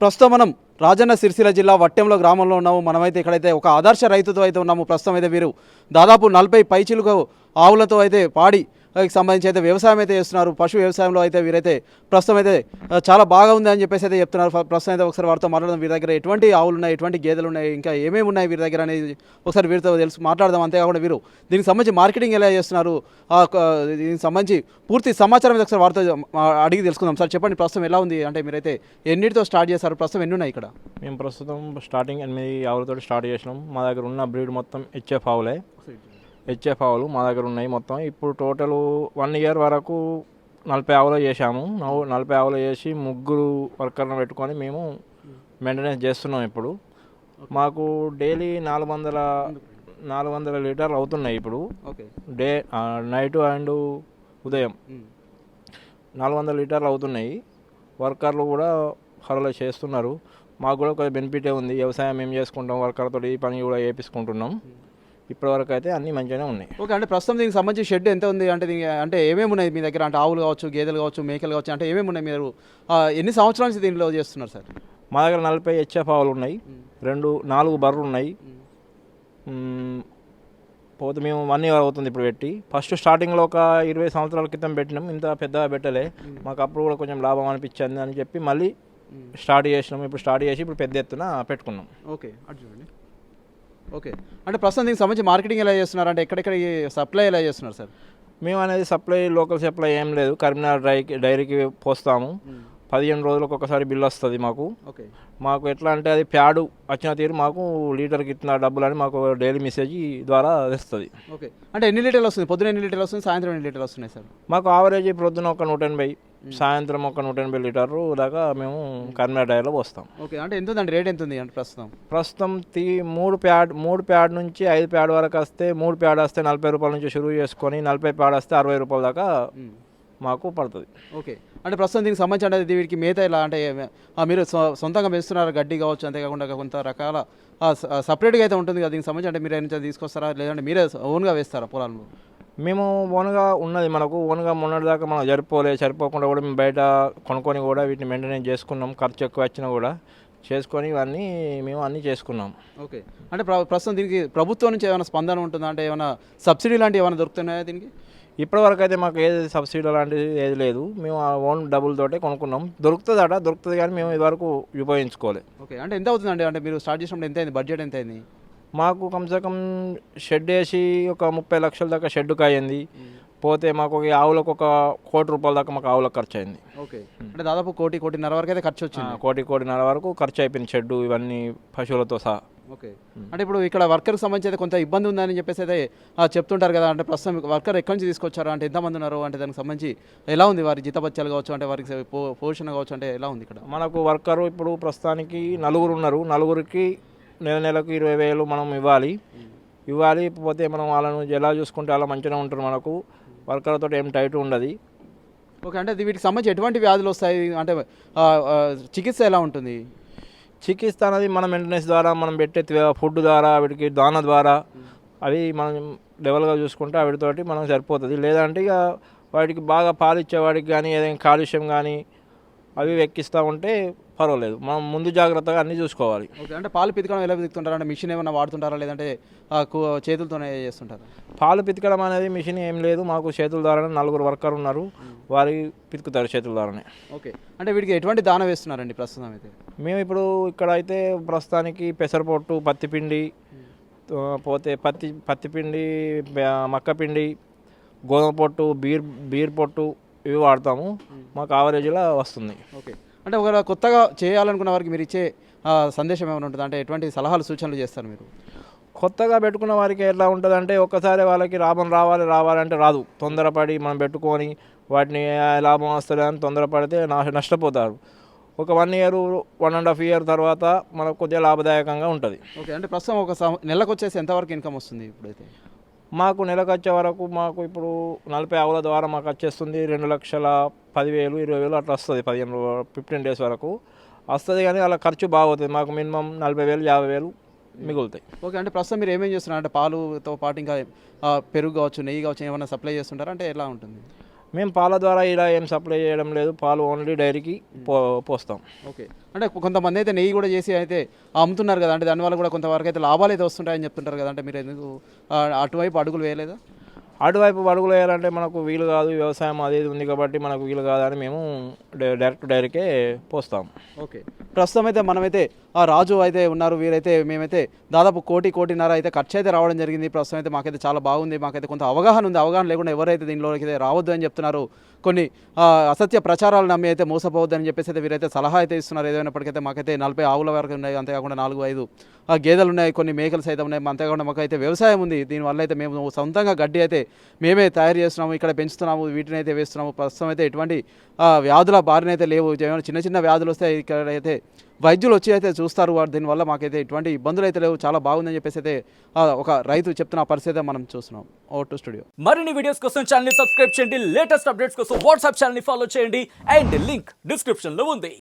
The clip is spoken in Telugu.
ప్రస్తుతం మనం రాజన్న సిరిసిల్ల జిల్లా వట్టెంలో గ్రామంలో ఉన్నాము. మనమైతే ఇక్కడైతే ఒక ఆదర్శ రైతుతో అయితే ఉన్నాము. ప్రస్తుతం అయితే వీరు దాదాపు నలభై పైచిలుకు ఆవులతో అయితే పాడి సంబంధించి అయితే వ్యవసాయం అయితే చేస్తున్నారు. పశు వ్యవసాయంలో అయితే వీరైతే ప్రస్తుతం అయితే చాలా బాగా ఉంది అని చెప్పేసి అయితే చెప్తున్నారు. ప్రస్తుతం అయితే ఒకసారి వారితో మాట్లాడదాం. వీరి దగ్గర ఎటువంటి ఆవులు ఉన్నాయి? ఎటువంటి గేదెలు ఉన్నాయి? ఇంకా ఏమేమి ఉన్నాయి వీరి దగ్గర అనేది ఒకసారి వీరితో తెలుసు మాట్లాడదాం. అంతేకాకుండా వీరు దీనికి సంబంధించి మార్కెటింగ్ ఎలా చేస్తున్నారు? దీనికి సంబంధించి పూర్తి సమాచారం అయితే ఒకసారి వారితో అడిగి తెలుసుకుందాం. సార్ చెప్పండి. ప్రస్తుతం ఎలా ఉంది? అంటే మీరైతే ఎన్నిటితో స్టార్ట్ చేశారు? ప్రస్తుతం ఎన్ని ఉన్నాయి ఇక్కడ? మేము ప్రస్తుతం స్టార్టింగ్ ఎనిమిది ఆవులతో స్టార్ట్ చేసినాం. మా దగ్గర ఉన్న బ్రీడ్ మొత్తం హెచ్ఎఫ్ ఆవులే. హెచ్ఎఫ్ ఆవులు మా దగ్గర ఉన్నాయి మొత్తం. ఇప్పుడు టోటల్ వన్ ఇయర్ వరకు నలభై ఆవులు చేశాము. నలభై ఆవులు చేసి ముగ్గురు వర్కర్లను పెట్టుకొని మేము మెయింటెనెన్స్ చేస్తున్నాం ఇప్పుడు. మాకు డైలీ నాలుగు వందల నాలుగు వందల లీటర్లు అవుతున్నాయి ఇప్పుడు. డే నైట్ అండ్ ఉదయం. నాలుగు వందల లీటర్లు అవుతున్నాయి. వర్కర్లు కూడా ఫరలో చేస్తున్నారు. మాకు కూడా కొంచెం బెనిఫిటే ఉంది. వ్యవసాయం మేము చేసుకుంటాం వర్కర్తో ఈ పని కూడా చేపించుకుంటున్నాం. ఇప్పటివరకు అయితే అన్నీ మంచిగానే ఉన్నాయి. ఓకే అంటే ప్రస్తుతం దీనికి సంబంధించి షెడ్ ఎంత ఉంది? అంటే దీనికి అంటే ఏమేమి ఉన్నాయి మీ దగ్గర? అంటే ఆవులు కావచ్చు గేదెలు కావచ్చు మేకలు కావచ్చు అంటే ఏమేమి ఉన్నాయి మీరు? ఎన్ని సంవత్సరాల నుంచి దీనిలో చేస్తున్నారు సార్? మా దగ్గర నలభై హెచ్ఎఫ్ ఆవులు ఉన్నాయి. రెండు నాలుగు బర్రెలు ఉన్నాయి. పోతే మేము వన్ ఇయర్ అవుతుంది ఇప్పుడు పెట్టి. ఫస్ట్ స్టార్టింగ్లో ఒక ఇరవై సంవత్సరాల క్రితం పెట్టినాం. ఇంత పెద్దగా పెట్టలే. మాకు అప్పుడు కూడా కొంచెం లాభం అనిపించింది అని చెప్పి మళ్ళీ స్టార్ట్ చేసినాం. ఇప్పుడు స్టార్ట్ చేసి ఇప్పుడు పెద్ద ఎత్తున పెట్టుకున్నాం. ఓకే చూడండి. ఓకే. అంటే ప్రస్తుతం దీనికి సంబంధించి మార్కెటింగ్ ఎలా చేస్తున్నారు? అంటే ఎక్కడెక్కడ సప్లై ఎలా చేస్తున్నారు సార్? మేము అనేది సప్లై లోకల్ సప్లై ఏం లేదు. కరీంనగర్ డైరీకి డైరీకి పోస్తాము. పదిహేను రోజులకు ఒకసారి బిల్ వస్తుంది మాకు. ఓకే. మాకు ఎట్లా అంటే అది ప్యాడు వచ్చిన తీరు మాకు లీటర్కి ఇట్లా డబ్బులు అని మాకు డైలీ మెసేజ్ ద్వారా తెస్తుంది. ఓకే. అంటే ఎన్ని లీటర్లు వస్తుంది? పొద్దున ఎన్ని లీటర్లు వస్తుంది? సాయంత్రం ఎన్ని లీటర్లు వస్తున్నాయి సార్? మాకు ఆవరేజ్ ప్రొద్దున ఒక నూట ఎనభై. సాయంత్రం ఒక నూట ఎనభై లీటర్లు దాకా మేము కరీంనగర్ డైరీలో పోస్తాం. ఓకే అంటే ఎంత ఉందండి రేట్ ఎంత ఉంది అంటే ప్రస్తుతం? ప్రస్తుతం తీ మూడు ప్యాడ్ మూడు ప్యాడ్ నుంచి ఐదు ప్యాడ్ వరకు వస్తే మూడు ప్యాడ్ వస్తే నలభై రూపాయల నుంచి షురూ చేసుకొని నలభై ప్యాడ్ వస్తే అరవై రూపాయల దాకా మాకు పడుతుంది. ఓకే అంటే ప్రస్తుతం దీనికి సంబంధించి అంటే వీటికి మేత ఇలా అంటే మీరు సొంతంగా పెంచుతున్నారు గడ్డి కావచ్చు అంతేకాకుండా కొంత రకాల సపరేట్గా అయితే ఉంటుంది కదా దీనికి సంబంధించి అంటే మీరు ఏమైనా తీసుకొస్తారా? లేదంటే మీరే ఓన్గా వేస్తారా పొలాల్లో మేము ఓన్గా ఉన్నది మనకు ఓన్గా మొన్నటిదాకా మనం సరిపోలే సరిపోకుండా కూడా మేము బయట కొనుక్కొని కూడా వీటిని మెయింటెనెన్స్ చేసుకున్నాం ఖర్చు ఎక్కువ వచ్చినా కూడా చేసుకొని ఇవన్నీ మేము అన్నీ చేసుకున్నాం. ఓకే. అంటే ప్ర- ప్రస్తుతం దీనికి ప్రభుత్వం నుంచి ఏమైనా స్పందన ఉంటుందా? అంటే ఏమైనా సబ్సిడీ లాంటివి ఏమైనా దొరుకుతున్నాయా దీనికి? ఇప్పటివరకు అయితే మాకు ఏది సబ్సిడీ లాంటిది ఏది లేదు. మేము ఆ ఓన్ డబ్బులతోటే కొనుక్కున్నాం. దొరుకుతుంది అట దొరుకుతుంది కానీ మేము ఇదివరకు ఉపయోగించుకోలే. ఓకే. అంటే ఎంత అవుతుందండి? అంటే మీరు స్టార్ట్ చేసినప్పుడు ఎంత అయింది బడ్జెట్ ఎంత అయింది మాకు కమ్సే కమ్ షెడ్ వేసి ఒక ముప్పై లక్షల దాకా షెడ్కి అయ్యింది పోతే మాకు ఒక ఆవులకు ఒక కోటి రూపాయల దాకా మాకు ఆవులకు ఖర్చు అయింది ఓకే అంటే దాదాపు కోటి కోటిన్నర వరకు అయితే ఖర్చు వచ్చింది. కోటి కోటిన్నర వరకు ఖర్చు అయిపోయింది షెడ్ ఇవన్నీ పశువులతో సహా. ఓకే. అంటే ఇప్పుడు ఇక్కడ వర్కర్కి సంబంధించి అయితే కొంత ఇబ్బంది ఉందని చెప్పేసి అయితే చెప్తుంటారు కదా అంటే ప్రస్తుతం వర్కర్ ఎక్కడి నుంచి తీసుకొచ్చారు అంటే ఎంతమంది ఉన్నారు అంటే దానికి సంబంధించి ఎలా ఉంది వారి జీతభత్యాలు కావచ్చు అంటే వారికి పోషణ కావచ్చు అంటే ఎలా ఉంది ఇక్కడ? మనకు వర్కరు ఇప్పుడు ప్రస్తుతానికి నలుగురు ఉన్నారు. నలుగురికి నెల నెలకు ఇరవై వేలు మనం ఇవ్వాలి. ఇవ్వాలి పోతే మనం వాళ్ళను ఎలా చూసుకుంటే అలా మంచిగా ఉంటారు మనకు. వర్కర్తో ఏం టైట్ ఉండదు. ఓకే అంటే వీటికి సంబంధించి ఎటువంటి వ్యాధులు వస్తాయి? అంటే చికిత్స ఎలా ఉంటుంది? చికిత్స అనేది మన మెయింటెనెన్స్ ద్వారా మనం పెట్టే ఫుడ్ ద్వారా వీటికి దాన ద్వారా అవి మనం లెవెల్గా చూసుకుంటే వీటితోటి మనం సరిపోతుంది. లేదంటే ఇక వాటికి బాగా పాలు ఇచ్చేవాడికి కానీ ఏదైనా కాలుష్యం కానీ అవి ఎక్కిస్తూ ఉంటే పర్వాలేదు. మనం ముందు జాగ్రత్తగా అన్నీ చూసుకోవాలి. ఓకే అంటే పాలు పితకడం ఎలా పితుకుతుంటారు? అంటే మిషన్ ఏమైనా వాడుతుంటారా? లేదంటే చేతులతోనే చేస్తుంటారా? పాలు పితకడం అనేది మిషన్ ఏం లేదు. మాకు చేతుల ద్వారానే నలుగురు వర్కర్ ఉన్నారు. వారి పితుకుతారు చేతుల ద్వారానే. ఓకే. అంటే వీటికి ఎటువంటి దాన వేస్తున్నారండి ప్రస్తుతం అయితే? మేము ఇప్పుడు ఇక్కడ అయితే ప్రస్తుతానికి పెసరపొట్టు పత్తిపిండి పోతే పత్తి పత్తిపిండి మక్కపిండి గోధుమ పొట్టు బీర్ బీర్ పొట్టు ఇవి వాడతాము. మాకు ఆవరేజ్లో వస్తుంది. ఓకే. అంటే ఒకవేళ కొత్తగా చేయాలనుకున్న వారికి మీరు ఇచ్చే సందేశం ఏమైనా ఉంటుంది? అంటే ఎటువంటి సలహాలు సూచనలు చేస్తారు మీరు? కొత్తగా పెట్టుకున్న వారికి ఎట్లా ఉంటుంది అంటే ఒక్కసారి వాళ్ళకి లాభం రావాలి రావాలంటే రాదు. తొందరపడి మనం పెట్టుకొని వాటిని లాభం వస్తుంది అని తొందరపడితే నా నష్టపోతారు. ఒక one year one and half year తర్వాత మనకు కొద్దిగా లాభదాయకంగా ఉంటుంది. ఓకే అంటే ప్రస్తుతం ఒక నెలకు వచ్చేసి ఎంతవరకు ఇన్కమ్ వస్తుంది ఇప్పుడైతే? మాకు నెలకు వచ్చే వరకు మాకు ఇప్పుడు నలభై ఆవుల ద్వారా మాకు వచ్చేస్తుంది రెండు లక్షల పదివేలు ఇరవై వేలు అట్లా వస్తుంది పదిహేను ఫిఫ్టీన్ డేస్ వరకు. వస్తుంది కానీ అలా ఖర్చు బాగుతుంది. మాకు మినిమం నలభై వేలు యాభై వేలు మిగులుతాయి. ఓకే అంటే ప్రస్తుతం మీరు ఏమేం చేస్తున్నారు? అంటే పాలుతో పాటు ఇంకా పెరుగు కావచ్చు నెయ్యి కావచ్చు ఏమైనా సప్లై చేస్తుంటారా? అంటే ఎలా ఉంటుంది? మేము పాల ద్వారా ఇలా ఏం సప్లై చేయడం లేదు. పాలు ఓన్లీ డైరీకి పో పోస్తాం. ఓకే. అంటే కొంతమంది అయితే నెయ్యి కూడా చేసి అయితే అమ్ముతున్నారు కదా. అంటే దానివల్ల కూడా కొంతవరకు అయితే లాభాలు అయితే వస్తుంటాయని చెప్తుంటారు కదా. అంటే మీరు ఎందుకు అటువైపు అడుగులు వేయలేదా? అటువైపు అడుగులు వేయాలంటే మనకు వీలు కాదు వ్యవసాయం అది ఇది ఉంది కాబట్టి మనకు వీలు కాదని మేము డైరెక్ట్ డైరెక్ట్కే పోస్తాం. ఓకే. ప్రస్తుతం అయితే మనమైతే ఆ రాజు అయితే ఉన్నారు వీరైతే మేమైతే దాదాపు కోటి కోటిన్నర అయితే ఖర్చు అయితే రావడం జరిగింది. ప్రస్తుతం అయితే మాకైతే చాలా బాగుంది మాకైతే కొంత అవగాహన ఉంది. అవగాహన లేకుండా ఎవరైతే దీనిలోకి అయితే రావద్దు అని చెప్తున్నారు కొన్ని అసత్య ప్రచారాలు నమ్మి అయితే మోసపోవద్దని చెప్పేసి అయితే వీరైతే సలహా అయితే ఇస్తున్నారు. ఏదైనప్పటికైతే మాకైతే నలభై ఆవుల వరకు ఉన్నాయి అంతేకాకుండా నాలుగు ఐదు ఆ, గేదెలు ఉన్నాయి కొన్ని మేకలు సైతం ఉన్నాయి. అంతేకాకుండా మాకైతే వ్యవసాయం ఉంది. దీనివల్ల అయితే మేము సొంతంగా గడ్డి అయితే మేమే తయారు చేస్తున్నాము ఇక్కడ పెంచుతున్నాము వీటిని అయితే వేస్తున్నాము. ప్రస్తుతం అయితే ఎటువంటి ఆ, వ్యాధుల బారినైతే లేవు. ఏమైనా చిన్న చిన్న వ్యాధులు వస్తే ఇక్కడ అయితే వైద్యులు వచ్చి అయితే చూస్తారు వారు దీనివల్ల మాకైతే ఎటువంటి ఇబ్బందులు అయితే లేవు చాలా బాగుందని చెప్పేసి అయితే ఒక రైతు చెప్తున్న పరిస్థితి మనం చూస్తున్నాం. O two studio. మరిన్ని వీడియోస్ కోసం ఛానల్ సబ్స్క్రైబ్ చేయండి. లేటెస్ట్ అప్డేట్స్ కోసం వాట్సాప్ ఛానల్ ఫాలో చేయండి. అండ్ లింక్ డిస్క్రిప్షన్లో ఉంది.